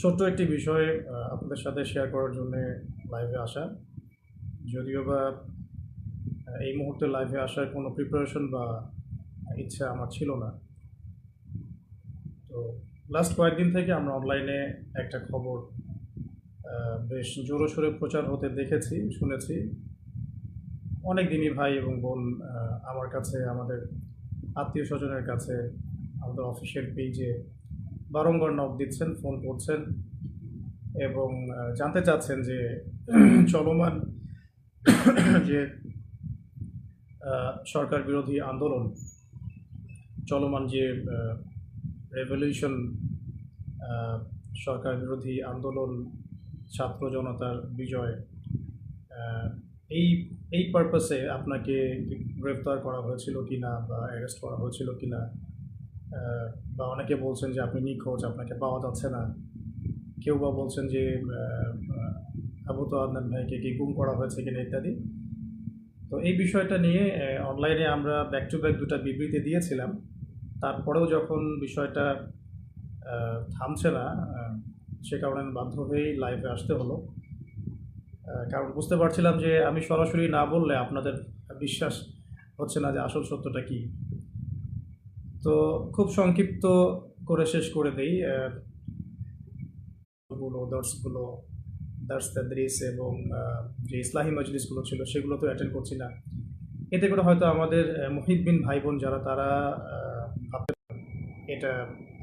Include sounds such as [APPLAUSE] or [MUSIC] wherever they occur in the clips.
ছোট্ট একটি বিষয় আপনাদের সাথে শেয়ার করার জন্য লাইভে আসা। যদিও বা এই মুহূর্তে লাইভে আসার কোনো প্রিপারেশন বা ইচ্ছা আমার ছিল না। তো লাস্ট কয়েকদিন থেকে আমরা অনলাইনে একটা খবর বেশ জোরো সোরে প্রচার হতে দেখেছি, শুনেছি। অনেক দিনই ভাই এবং বোন আমার কাছে, আমাদের আত্মীয় স্বজনের কাছে, আমাদের অফিসিয়াল পেজে বারংবার নক দিচ্ছেন ফোন করছেন এবং জানতে চাচ্ছেন যে [CLEARS THROAT] চলমান [CLEARS THROAT] যে সরকার বিরোধী আন্দোলন, চলমান যে রেভলিউশন সরকার বিরোধী আন্দোলন, ছাত্র জনতার বিজয় এই এই পারপাসে আপনাকে গ্রেফতার করা হয়েছিল কি না বা অ্যারেস্ট করা হয়েছিল কি না বা অনেকে বলছেন যে আপনি নিখোঁজ, আপনাকে পাওয়া যাচ্ছে না। কেউ বা বলছেন যে আবু তো আদনান ভাইকে কি গুম করা হয়েছে কিনা ইত্যাদি। তো এই বিষয়টা নিয়ে অনলাইনে আমরা ব্যাক টু ব্যাক দুটা বিবৃতি দিয়েছিলাম। তারপরেও যখন বিষয়টা থামছে না সে কারণে বাধ্য হয়েই লাইভে আসতে হলো। কারণ বুঝতে পারছিলাম যে, আমি সরাসরি না বললে আপনাদের বিশ্বাস হচ্ছে না যে আসল সত্যটা কি। তো খুব সংক্ষিপ্ত করে শেষ করে দেই গুলো দর্শগুলো দার্স তাদরিস এবং যে ইসলাহী মজলিসগুলো ছিল সেগুলো তো অ্যাটেন্ড করছি না। এতে করে হয়তো আমাদের মুহিদ্দিন ভাই বোন যারা তারা এটা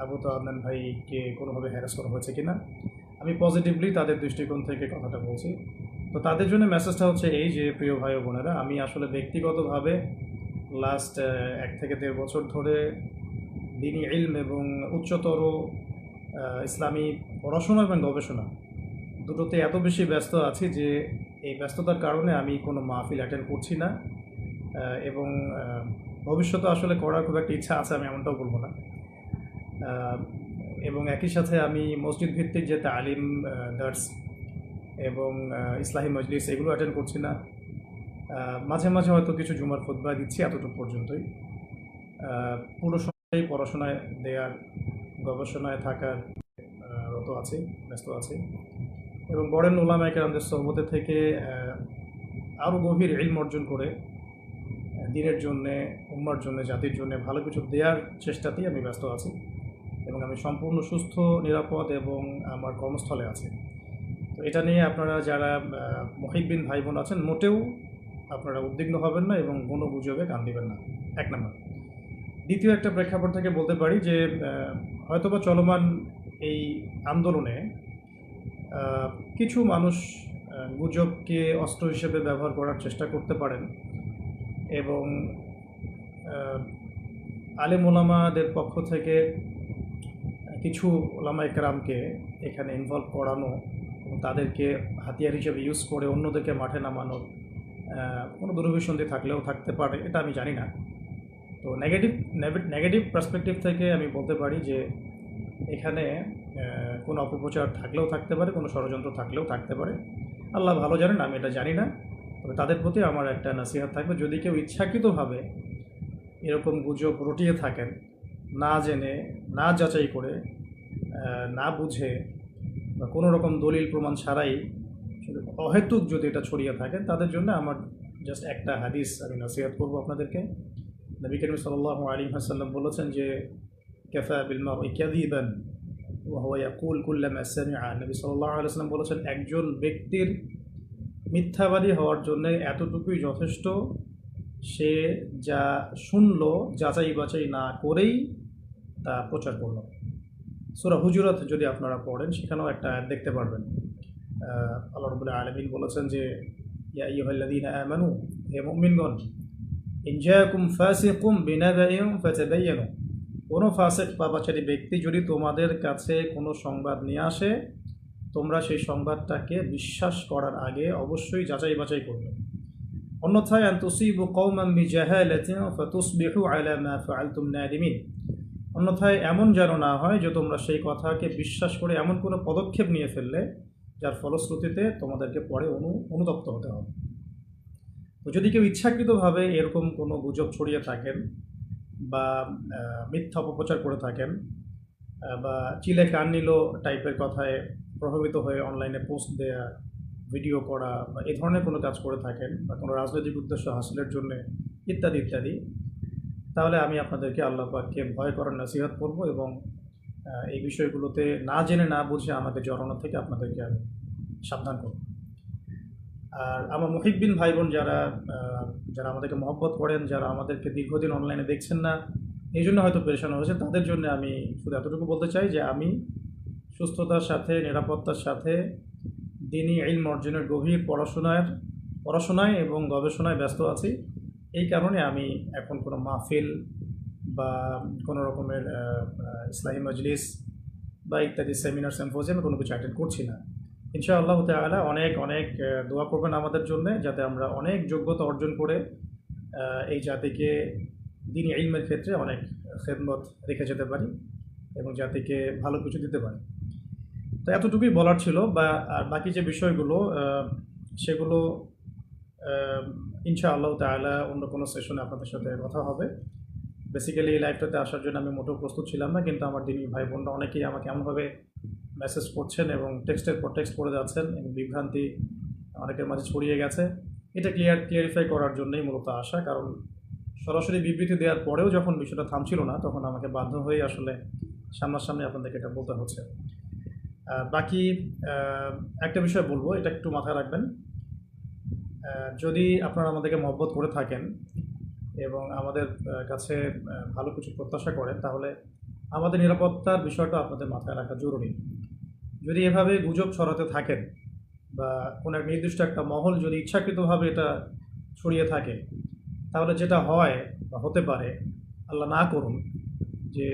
আবু তো আদনান ভাইকে কোনোভাবে হ্যারাস করা হয়েছে কিনা। আমি পজিটিভলি তাদের দৃষ্টিকোণ থেকে কথাটা বলছি। তো তাদের জন্য মেসেজটা হচ্ছে এই যে, প্রিয় ভাই বোনেরা, আমি আসলে ব্যক্তিগতভাবে লাস্ট এক থেকে দেড় বছর ধরে দিনী ইলম এবং উচ্চতর ইসলামী পড়াশোনা এবং গবেষণা দুটোতে এত বেশি ব্যস্ত আছি যে এই ব্যস্ততার কারণে আমি কোনো মাহফিল অ্যাটেন্ড করছি না এবং ভবিষ্যতে আসলে করার খুব একটা ইচ্ছা আছে আমি এমনটাও বলব না। এবং একই সাথে আমি মসজিদ ভিত্তিক যে তালিম দার্স এবং ইসলাহী মজলিস এগুলো অ্যাটেন্ড করছি না। মাঝে মাঝে হয়তো কিছু জুমার খুতবা দিচ্ছি এতটুকু পর্যন্তই। পুরো সময় পড়াশোনায় দেওয়ার গবেষণায় থাকার রত আছে, ব্যস্ত আছে। এবং বড়েন ওলামা আমাদের সহবতে থেকে আরও গভীর ইলম অর্জন করে দিনের জন্যে, উম্মার জন্য, জাতির জন্য ভালো কিছু দেওয়ার চেষ্টাতেই আমি ব্যস্ত আছি এবং আমি সম্পূর্ণ সুস্থ, নিরাপদ এবং আমার কর্মস্থলে আছি। তো এটা নিয়ে আপনারা যারা মহিবিন ভাই বোন আছেন, মোটেও আপনারা উদ্বিগ্ন হবেন না এবং কোনো গুজবে কান দিবেন না। এক নম্বর। দ্বিতীয় একটা প্রেক্ষাপট থেকে বলতে পারি যে হয়তোবা চলমান এই আন্দোলনে কিছু মানুষ গুজবকে অস্ত্র হিসেবে ব্যবহার করার চেষ্টা করতে পারেন এবং আলেম ওলামাদের পক্ষ থেকে কিছু ওলামা একরামকে এখানে ইনভলভ করানো তাদেরকে হাতিয়ার হিসেবে ইউজ করে অন্যদেরকে মাঠে নামানোর কোনো দুরভিসন্ধি থাকলেও থাকতে পারে, এটা আমি জানি না। তো নেগেটিভ নেগেটিভ পার্সপেক্টিভ থেকে আমি বলতে পারি যে, এখানে কোনো অপপ্রচার থাকলেও থাকতে পারে, কোনো ষড়যন্ত্র থাকলেও থাকতে পারে। আল্লাহ ভালো জানেন, আমি এটা জানি না। তবে তাদের প্রতি আমার একটা নাসিহাত থাকবে, যদি কেউ ইচ্ছাকৃতভাবে এরকম গুজব রটিয়ে থাকেন, না জেনে, না যাচাই করে না বুঝে, বা কোনো রকম দলিল প্রমাণ ছাড়াই অহেতুক যদি এটা ছড়িয়ে থাকে, তাদের জন্য আমার জাস্ট একটা হাদিস আমি নসিহাত করব আপনাদেরকে। নবী করিম সাল্লাহ আলী হাসাল্লাম বলেছেন যে, কেফা বিলমা ইকাদিবান ওয়াহুয়া ইয়াকুল কুল্লামা নবী সাল্লাহ আলাইহি ওয়াসাল্লাম বলেছেন, একজন ব্যক্তির মিথ্যাবাদী হওয়ার জন্য এতটুকুই যথেষ্ট, সে যা শুনল, যাচাই বাছাই না করেই তা প্রচার করল। সুরা হুজুরাত যদি আপনারা পড়েন, সেখানেও একটা দেখতে পারবেন। আল্লাহ রবুল্লাহ আলমিন বলেছেন যে, ইয়া ইয়ুহাল্লাযীনা আমানু, হে মুমিনগণ, ইন জাআকুম ফাসিকুম বিনাবাইন ফাতাবায়ানু কোনো ফাসিক, পাপাচারী ব্যক্তি যদি তোমাদের কাছে কোনো সংবাদ নিয়ে আসে, তোমরা সেই সংবাদটাকে বিশ্বাস করার আগে অবশ্যই যাচাই বাছাই করবে। অন্যথায়, আন তুসিবু কওমান বিজাহালাতিন ফাতুসবিহু আলা মা ফাআলতুম নাদিমিন। অন্যথায়, এমন যেন না হয় যে তোমরা সেই কথাকে বিশ্বাস করে এমন কোনো পদক্ষেপ নিয়ে ফেললে যার ফলশ্রুতিতে তোমাদেরকে পরে অনু, অনুতপ্ত হতে হবে। তো যদি কেউ ইচ্ছাকৃতভাবে এরকম কোনো গুজব ছড়িয়ে থাকেন বা মিথ্যা অপপ্রচার করে থাকেন বা চিলে কান নিল টাইপের কথায় প্রভাবিত হয়ে অনলাইনে পোস্ট দেয়া, ভিডিও করা বা এ ধরনের কোনো কাজ করে থাকেন বা কোনো রাজনৈতিক উদ্দেশ্য হাসিলের জন্য ইত্যাদি ইত্যাদি, তাহলে আমি আপনাদেরকে আল্লাহ পাককে ভয় করার নসিহত করব এবং এই বিষয়গুলোতে না জেনে না বুঝে আমাকে জড়ানো থেকে আপনাদেরকে আমি সাবধান করব। আর আমার মুহিব্বিন ভাই বোন যারা যারা আমাদেরকে মহব্বত করেন, যারা আমাদেরকে দীর্ঘদিন অনলাইনে দেখছেন না, এই জন্য হয়তো পেরেশান হয়েছে তাদের জন্য আমি শুধু এতটুকু বলতে চাই যে আমি সুস্থতার সাথে, নিরাপত্তার সাথে দিনই ইলম অর্জনের গভীর পড়াশোনার, পড়াশোনায় এবং গবেষণায় ব্যস্ত আছি। এই কারণে আমি এখন কোনো মাহফিল বা কোনো রকমের আহ, মজলিস বা ইত্যাদি সেমিনার সেম্পোজিয়ামে কোনো কিছু অ্যাটেন্ড করছি না। ইনশাআল্লাহ তাআলা অনেক অনেক দোয়া করবেন আমাদের জন্য যাতে আমরা অনেক যোগ্যতা অর্জন করে এই জাতিকে দিন ইলমের ক্ষেত্রে অনেক খেদমত রেখে যেতে পারি এবং জাতিকে ভালো কিছু দিতে পারি। তো এতটুকুই বলার ছিল বা আর বাকি যে বিষয়গুলো সেগুলো ইনশাআল্লাহ তাআলা অন্য কোনো সেশনে আপনাদের সাথে কথা হবে। বেসিক্যালি এই লাইভটাতে আসার জন্য আমি মোটেও প্রস্তুত ছিলাম না, কিন্তু আমার দিনী ভাই বোনরা অনেকেই আমাকে এমনভাবে মেসেজ করছেন এবং টেক্সটের পর টেক্সট করে যাচ্ছেন, এবং বিভ্রান্তি অনেকের মাঝে ছড়িয়ে গেছে। এটা ক্লিয়ার ক্লিয়ারিফাই করার জন্যই মূলত আসা, কারণ সরাসরি বিবৃতি দেওয়ার পরেও যখন বিষয়টা থামছিল না, তখন আমাকে বাধ্য হয়ে আসলে সামনাসামনি আপনাদেরকে এটা বলতে হচ্ছে। বাকি একটা বিষয় বলব, এটা একটু মাথায় রাখবেন। যদি আপনারা আমাদেরকে মহব্বত করে থাকেন এবং আমাদের কাছে ভালো কিছু প্রত্যাশা করেন, তাহলে আমাদের নিরাপত্তার বিষয়টা আপনাদের মাথায় রাখা জরুরি। যদি এভাবে গুজব ছড়াতে থাকেন বা কোনো এক নির্দিষ্ট একটা মহল যদি ইচ্ছাকৃতভাবে এটা ছড়িয়ে থাকে, তাহলে যেটা হয় বা হতে পারে, আল্লাহ না করুন যে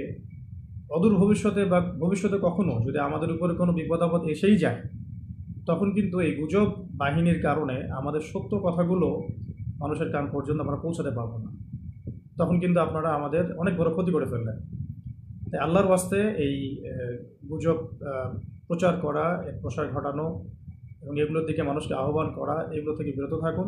অদূর ভবিষ্যতে বা ভবিষ্যতে কখনো যদি আমাদের উপরে কোনো বিপদ আপদ এসেই যায়, তখন কিন্তু এই গুজব বাহিনীর কারণে আমাদের সত্য কথাগুলো মানুষের কান পর্যন্ত আমরা পৌঁছাতে পারব না। তখন কিন্তু আপনারা আমাদের অনেক বড় ক্ষতি করে ফেললেন। তাই আল্লাহর ওয়াস্তে এই গুজব প্রচার করা প্রসার ঘটানো এবং এগুলোর দিকে মানুষকে আহ্বান করা, এগুলো থেকে বিরত থাকুন।